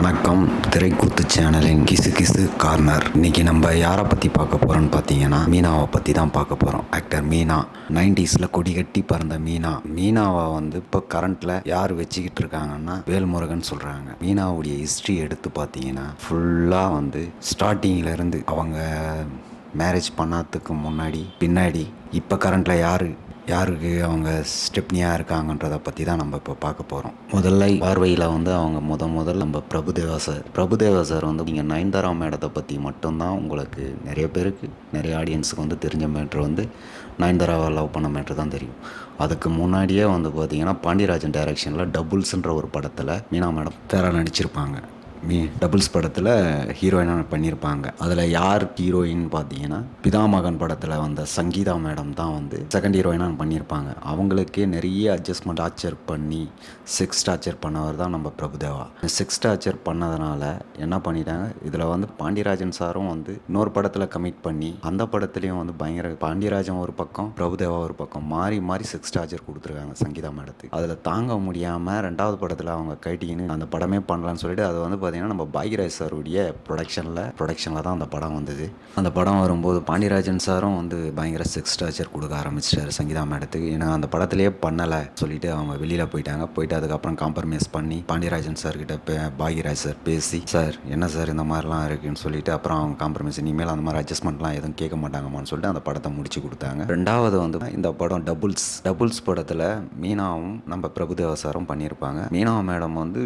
வணக்கம். திரைக்கூத்து சேனலின் கிசு கிசு கார்னர். இன்னைக்கு நம்ம யாரை பற்றி பார்க்க போகிறோம்னு பார்த்தீங்கன்னா மீனாவை பற்றி தான் பார்க்க போகிறோம் ஆக்டர் மீனா. நைன்டிஸில் கொடி கட்டி பறந்த மீனா. மீனாவை வந்து இப்போ கரண்ட்டில் யார் வச்சுக்கிட்டு இருக்காங்கன்னா வேல்முருகன் சொல்கிறாங்க மீனாவுடைய ஹிஸ்ட்ரி எடுத்து பார்த்தீங்கன்னா ஃபுல்லாக வந்து ஸ்டார்டிங்கிலேருந்து அவங்க மேரேஜ் பண்ணாததுக்கு முன்னாடி பின்னாடி இப்போ கரண்ட்டில் யார் யாருக்கு அவங்க ஸ்டெப்னியாக இருக்காங்கன்றதை பற்றி தான் நம்ம இப்போ பார்க்க போகிறோம் முதல்ல பார்வையில் வந்து அவங்க முத முதல் நம்ம பிரபுதேவா சார். பிரபுதேவா சார் வந்து நீங்கள் நயன்தாரா மேடத்தை பற்றி மட்டும்தான் உங்களுக்கு நிறைய பேருக்கு நிறைய ஆடியன்ஸுக்கு வந்து தெரிஞ்ச மேட்ரு வந்து நயன்தாராவை லவ் பண்ண மேட்ரு தான் தெரியும். அதுக்கு முன்னாடியே வந்து பார்த்தீங்கன்னா பாண்டியராஜன் டைரக்ஷனில் டபுள்ஸ்ன்ற ஒரு படத்தில் மீனா மேடம் பேரா நடிச்சிருப்பாங்க. மீ டபுள்ஸ் படத்தில் ஹீரோயினாக பண்ணியிருப்பாங்க அதில் யார் ஹீரோயின் பார்த்தீங்கன்னா பிதாமகன் படத்தில் வந்த சங்கீதா மேடம் தான் வந்து செகண்ட் ஹீரோயினாக பண்ணியிருப்பாங்க அவங்களுக்கே நிறைய அட்ஜஸ்ட்மெண்ட் டார்ச்சர் பண்ணி செக்ஸ் டார்ச்சர் பண்ணவர் தான் நம்ம பிரபுதேவா. செக்ஸ் டார்ச்சர் பண்ணதுனால என்ன பண்ணிட்டாங்க இதில் வந்து பாண்டியராஜன் சாரும் வந்து இன்னொரு படத்தில் கமிட் பண்ணி அந்த படத்துலேயும் வந்து பயங்கர பாண்டியராஜன் ஒரு பக்கம் பிரபுதேவா ஒரு பக்கம் மாறி மாறி செக்ஸ் டார்ச்சர் கொடுத்துருக்காங்க சங்கீதா மேடத்துக்கு. அதில் தாங்க முடியாமல் ரெண்டாவது படத்தில் அவங்க கைட்டிங்கன்னு அந்த படமே பண்ணலான்னு சொல்லிட்டு அது வந்து பார்த்தீங்கன்னா நம்ம பாக்யராஜ் சாருடைய ப்ரொடக்ஷனில் ப்ரொடக்ஷனில் தான் அந்த படம் வந்தது. அந்த படம் வரும்போது பாண்டியராஜன் சாரும் வந்து பயங்கர செக்ஸ் டார்ச்சர் கொடுக்க ஆரம்பிச்சிட்டாரு சங்கீதா மேடத்துக்கு. ஏன்னா அந்த படத்துலேயே பண்ணலை சொல்லிட்டு அவங்க வெளியில் போயிட்டாங்க. போயிட்டு அதுக்கப்புறம் காம்ப்ரமைஸ் பண்ணி பாண்டியராஜன் சார் கிட்ட பே பாக்யராஜ் சார் பேசி சார் என்ன சார் இந்த மாதிரிலாம் இருக்குன்னு சொல்லிட்டு அப்புறம் அவங்க காம்ப்ரமைஸ் இனிமேல் அந்த மாதிரி அட்ஜஸ்ட்மெண்ட்லாம் எதுவும் கேட்க மாட்டாங்கம்மான்னு சொல்லிட்டு அந்த படத்தை முடிச்சு கொடுத்தாங்க. ரெண்டாவது வந்து இந்த படம் டபுள்ஸ் டபுள்ஸ் படத்தில் மீனாவும் நம்ம பிரபுதேவா சாரும் பண்ணியிருப்பாங்க. மீனா மேடம் வந்து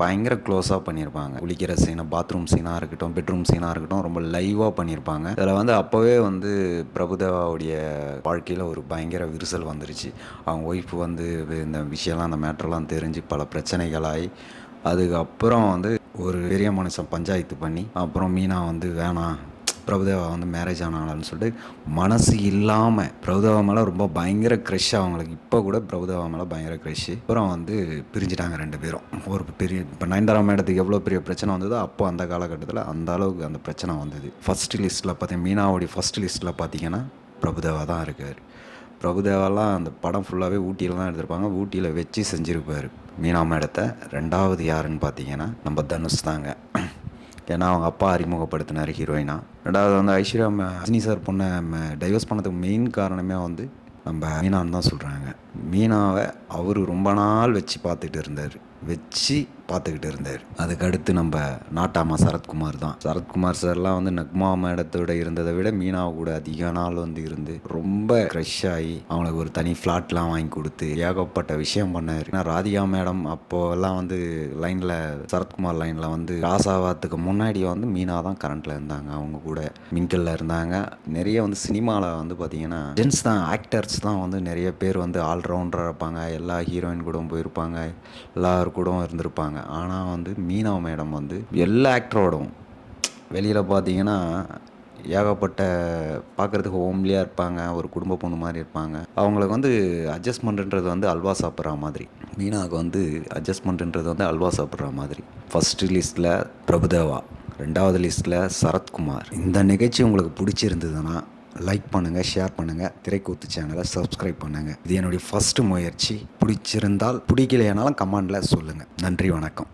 பயங்கர க்ளோஸாக பண்ணியிருப்பாங்க. குளிக்கிற சீனை பாத்ரூம் சீனாக இருக்கட்டும் பெட்ரூம் சீனாக இருக்கட்டும் ரொம்ப லைவாக பண்ணியிருப்பாங்க. இதில் வந்து அப்போவே வந்து பிரபுதேவாவுடைய வாழ்க்கையில் ஒரு பயங்கர விரிசல் வந்துருச்சு. அவங்க ஒய்ஃப் வந்து இந்த விஷயம்லாம் அந்த மேட்ரெலாம் தெரிஞ்சு பல பிரச்சனைகளாகி அதுக்கப்புறம் வந்து ஒரு பெரிய மனுஷன் பஞ்சாயத்து பண்ணி அப்புறம் மீனா வந்து வேணாம் பிரபுதேவா வந்து மேரேஜ் ஆனாங்களான்னு சொல்லிட்டு மனசு இல்லாமல் பிரபுதேவா மேலே ரொம்ப பயங்கர க்ரெஷ் அவங்களுக்கு இப்போ கூட பிரபுதேவா மேலே பயங்கர க்ரெஷ் அப்புறம் வந்து பிரிஞ்சிட்டாங்க ரெண்டு பேரும். ஒரு பெரிய இப்போ நயன்தாரா மேடத்துக்கு எவ்வளோ பெரிய பிரச்சனை வந்ததோ அப்போ அந்த காலகட்டத்தில் அந்த அளவுக்கு அந்த பிரச்சனை வந்தது. ஃபஸ்ட்டு லிஸ்ட்டில் பார்த்தீங்கன்னா மீனாவுடைய ஃபஸ்ட் லிஸ்ட்டில் பார்த்தீங்கன்னா பிரபுதேவா தான் இருக்கார். பிரபுதேவாலாம் அந்த படம் ஃபுல்லாகவே ஊட்டியில் தான் எடுத்திருப்பாங்க. ஊட்டியில் வச்சு செஞ்சுருப்பார். மீனா மேடத்தை ரெண்டாவது யாருன்னு பார்த்தீங்கன்னா நம்ம தனுஷ் தாங்க. ஏன்னா அவங்க அப்பா அறிமுகப்படுத்தினார் ஹீரோயினா. ரெண்டாவது வந்து ஐஸ்வர்யா ரஜினி சார் பொண்ணை டைவர்ஸ் பண்ணதுக்கு மெயின் காரணமே வந்து நம்ம மீனான்னு தான் சொல்கிறாங்க மீனாவை அவர் ரொம்ப நாள் வச்சு பார்த்துட்டு இருந்தார். வச்சு பார்த்துக்கிட்டு இருந்தார். அதுக்கடுத்து நம்ம நாட்டாமா சரத்குமார் தான். சரத்குமார் சார்லாம் வந்து நக்மா மேடத்தோட இருந்ததை விட மீனாவை கூட அதிக நாள் வந்து இருந்து ரொம்ப க்ரஷ் ஆகி அவங்களுக்கு ஒரு தனி ஃப்ளாட்லாம் வாங்கி கொடுத்து ஏகப்பட்ட விஷயம் பண்ணார். ஏன்னா ராதிகா மேடம் அப்போல்லாம் வந்து லைனில் சரத்குமார் லைனில் வந்து ராசாவாத்துக்கு முன்னாடி வந்து மீனா தான் கரண்ட்டில் இருந்தாங்க. அவங்க கூட மிங்கிளில் இருந்தாங்க. நிறைய வந்து சினிமாவில் வந்து பார்த்தீங்கன்னா ஜென்ஸ் தான் ஆக்டர்ஸ் தான் வந்து நிறைய பேர் வந்து ஆல்ரவுண்டராக இருப்பாங்க. எல்லா ஹீரோயின் கூட போயிருப்பாங்க. எல்லார் கூட இருந்திருப்பாங்க. ஆனால் வந்து மீனா மேடம் வந்து எல்லா ஆக்டரோடும் வெளியில் பார்த்தீங்கன்னா ஏகப்பட்ட பார்க்குறதுக்கு ஹோம்லியாக இருப்பாங்க. ஒரு குடும்ப பொண்ணு மாதிரி இருப்பாங்க. அவங்களுக்கு வந்து அட்ஜஸ்ட்மெண்ட்டுன்றது வந்து அல்வா சாப்பிட்ற மாதிரி. மீனாவுக்கு வந்து அட்ஜஸ்ட்மெண்ட்டுன்றது வந்து அல்வா சாப்பிட்ற மாதிரி. ஃபஸ்ட்டு லிஸ்ட்டில் பிரபுதேவா. ரெண்டாவது லிஸ்ட்டில் சரத்குமார். இந்த நிகழ்ச்சி உங்களுக்கு பிடிச்சிருந்ததுன்னா லைக் பண்ணுங்கள் ஷேர் பண்ணுங்கள் திரைக்கூத்து சேனலை சப்ஸ்கிரைப் பண்ணுங்கள் இது என்னுடைய ஃபஸ்ட்டு முயற்சி. பிடிச்சிருந்தால் பிடிக்கலையானாலும் கமெண்டில் சொல்லுங்கள் நன்றி வணக்கம்.